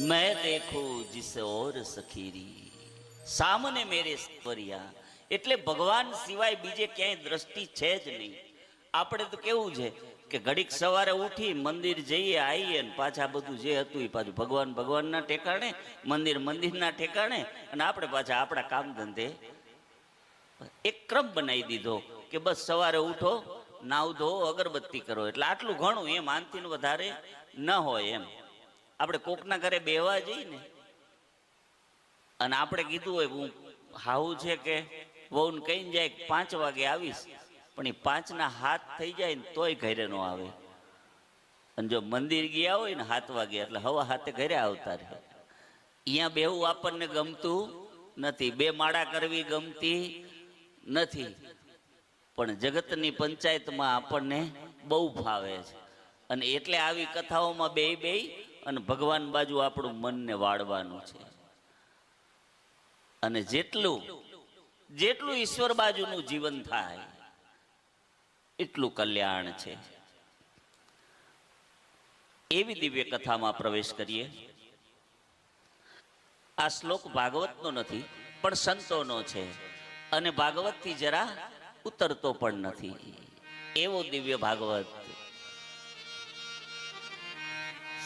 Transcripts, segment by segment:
मैं देखूं जिसे और सखीरी સામને મેરે સ્વરિયા એટલે ભગવાન સિવાય બીજે ક્યાંય દ્રષ્ટિ છે જ નહીં આપણે તો કેવું છે કે ઘડીક સવારે ઉઠી મંદિર જઈએ આવીએ ને પાછા બધું જે હતું એ પાછું ભગવાન ભગવાનના ઠેકાણે મંદિર મંદિરના ઠેકાણે અને આપણે પાછા આપણા કામ ધંધે એક ક્રમ બનાવી દીધો કે બસ સવારે ઉઠો નાવ ધો અગરબત્તી કરો એટલે આટલું ઘણું એમ આનથી વધારે ન હોય એમ આપણે કોકના ઘરે બેહવા જઈએ ને, અને આપણે કીધું હોય, હું હાવું છે કે વહુને કહીને જાય પાંચ વાગે આવીશ, પણ એ પાંચના હાથ થઈ જાય ને તોય ઘરે ન આવે. અને જો મંદિર ગયા હોય ને હાથ વાગે, એટલે હવા હાથે ઘરે આવતા રહે. અહીંયા બેવું આપણને ગમતું નથી, બે માળા કરવી ગમતી નથી. પણ જગતની પંચાયતમાં આપણને બહુ ફાવે છે. અને એટલે આવી કથાઓમાં બે બે અને ભગવાન બાજુ આપણું મનને વાળવાનું છે. અને જેટલું જેટલું ઈશ્વર બાજુનું જીવન થાય, એટલું કલ્યાણ છે. એવી દિવ્ય કથામાં પ્રવેશ કરીએ. આ શ્લોક ભાગવતનો નથી, પણ સંતોનો છે. અને ભાગવતથી જરા ઉતરતો પણ નથી. એવો દિવ્ય ભાગવત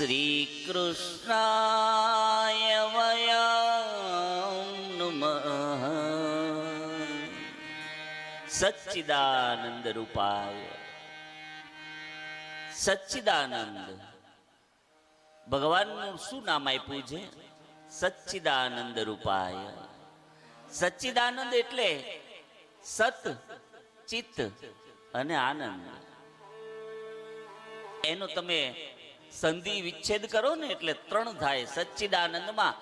શ્રીકૃષ્ણાય વયમ સચ્ચિદાનંદ રૂપાય સચ્ચિદાનંદ ભગવાનનું શું નામ આપ્યું છે? સચ્ચિદાનંદ રૂપાય। સચ્ચિદાનંદ એટલે સત, ચિત્ત અને આનંદ। એનો તમે સંધિ વિચ્છેદ કરો ને એટલે ત્રણ થાય. સચ્ચિદાનંદમાં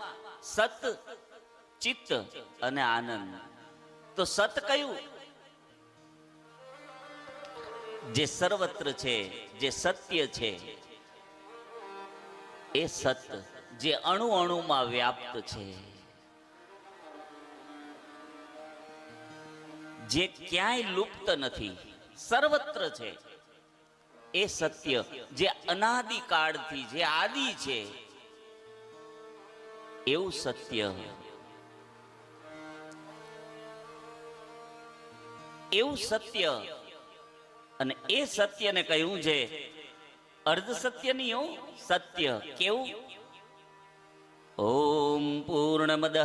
સત, ચિત્ત અને આનંદ. તો સત કયું? જે સર્વત્ર છે, જે સત્ય છે, એ સત, જે અણુ અણુમાં વ્યાપ્ત છે. જે ક્યાંય લુપ્ત નથી, સર્વત્ર છે. એ સત્ય જે અનાદિકાળથી જે આદિ છે, એવું સત્ય. એવું સત્ય. અને એ સત્યને કહ્યું છે, અર્ધ સત્ય નહીં એવું સત્ય. કેવું? ઓમ પૂર્ણમદ.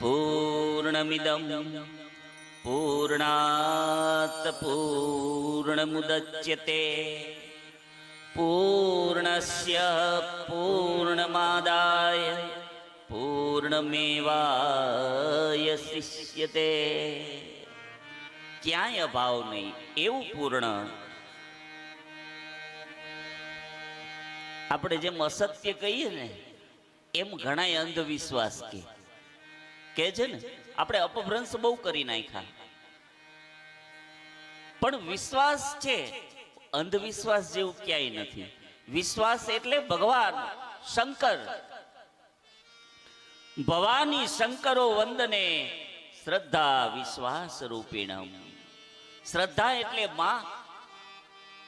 પૂર્ણમિદમ. પૂર્ણાત પૂર્ણમુદચ્યતે પૂર્ણસ્ય પૂર્ણમાદાય પૂર્ણમેવાય શિષ્યતે ક્યાંય અભાવ નહીં એવું પૂર્ણ આપણે જેમ અસત્ય કહીએ ને એમ ઘણા અંધવિશ્વાસ કે કે છે ને, આપણે અપભ્રંશ બહુ કરી નાખ્યા. પણ વિશ્વાસ છે, અંધવિશ્વાસ જેવું ક્યાંય નથી. વિશ્વાસ એટલે ભગવાન, શંકર. ભવાની શંકરો વંદને શ્રદ્ધા વિશ્વાસ રૂપિણમ. શ્રદ્ધા એટલે માં,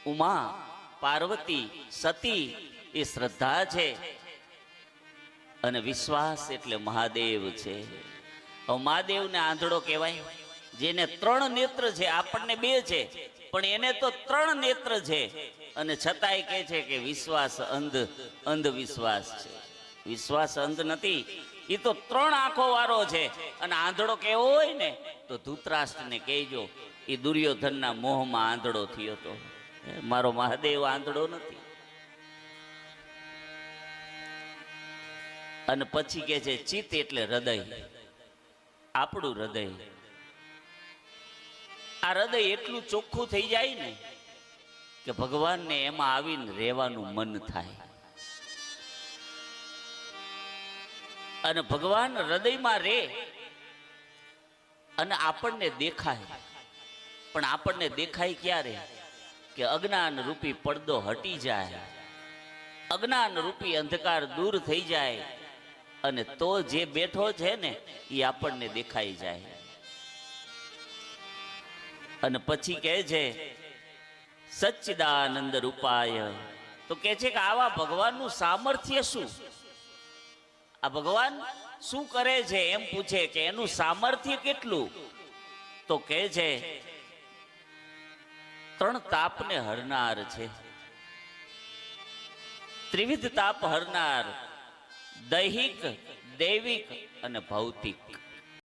ઉમા, પાર્વતી, સતી, એ શ્રદ્ધા છે. અને વિશ્વાસ એટલે મહાદેવ છે. મહાદેવને આંધળો કહેવાય. જેને ત્રણ નેત્ર છે, આપણને બે છે, પણ એને તો ત્રણ નેત્ર છે. અને છતાંય કહે છે કે વિશ્વાસ અંધ, અંધવિશ્વાસ છે. વિશ્વાસ અંધ નથી એ તો ત્રણ આંખો વાળો છે. અને આંધળો કેવો હોય ને, તો ધૂતરાષ્ટ્રને કહેજો એ દુર્યોધનના મોહમાં આંધળો થયો હતો. મારો મહાદેવ આંધળો નથી. અને પછી કે છે, ચિત્ત એટલે હૃદય. આપણું હૃદય. આ હૃદય એટલું ચોખ્ખું થઈ જાય ને કે ભગવાનને એમાં આવીને રહેવાનું મન થાય. અને ભગવાન હૃદયમાં રે અને આપણને દેખાય. પણ આપણને દેખાય ક્યારે? કે અજ્ઞાન રૂપી પડદો હટી જાય. અજ્ઞાન રૂપી અંધકાર દૂર થઈ જાય. અને તો જે બેઠો છે ને, એ આપણને દેખાઈ જાય. અને પછી કહે છે, સચ્ચિદાનંદ રૂપાય. તો કે છે કે આવા ભગવાનનું સામર્થ્ય શું? આ ભગવાન શું કરે છે? એમ પૂછે કે એનું સામર્થ્ય કેટલું? તો કહે છે, ત્રણ તાપને હરનાર છે. ત્રિવિધ તાપ હરનાર દૈહિક દૈવિક અને ભૌતિક.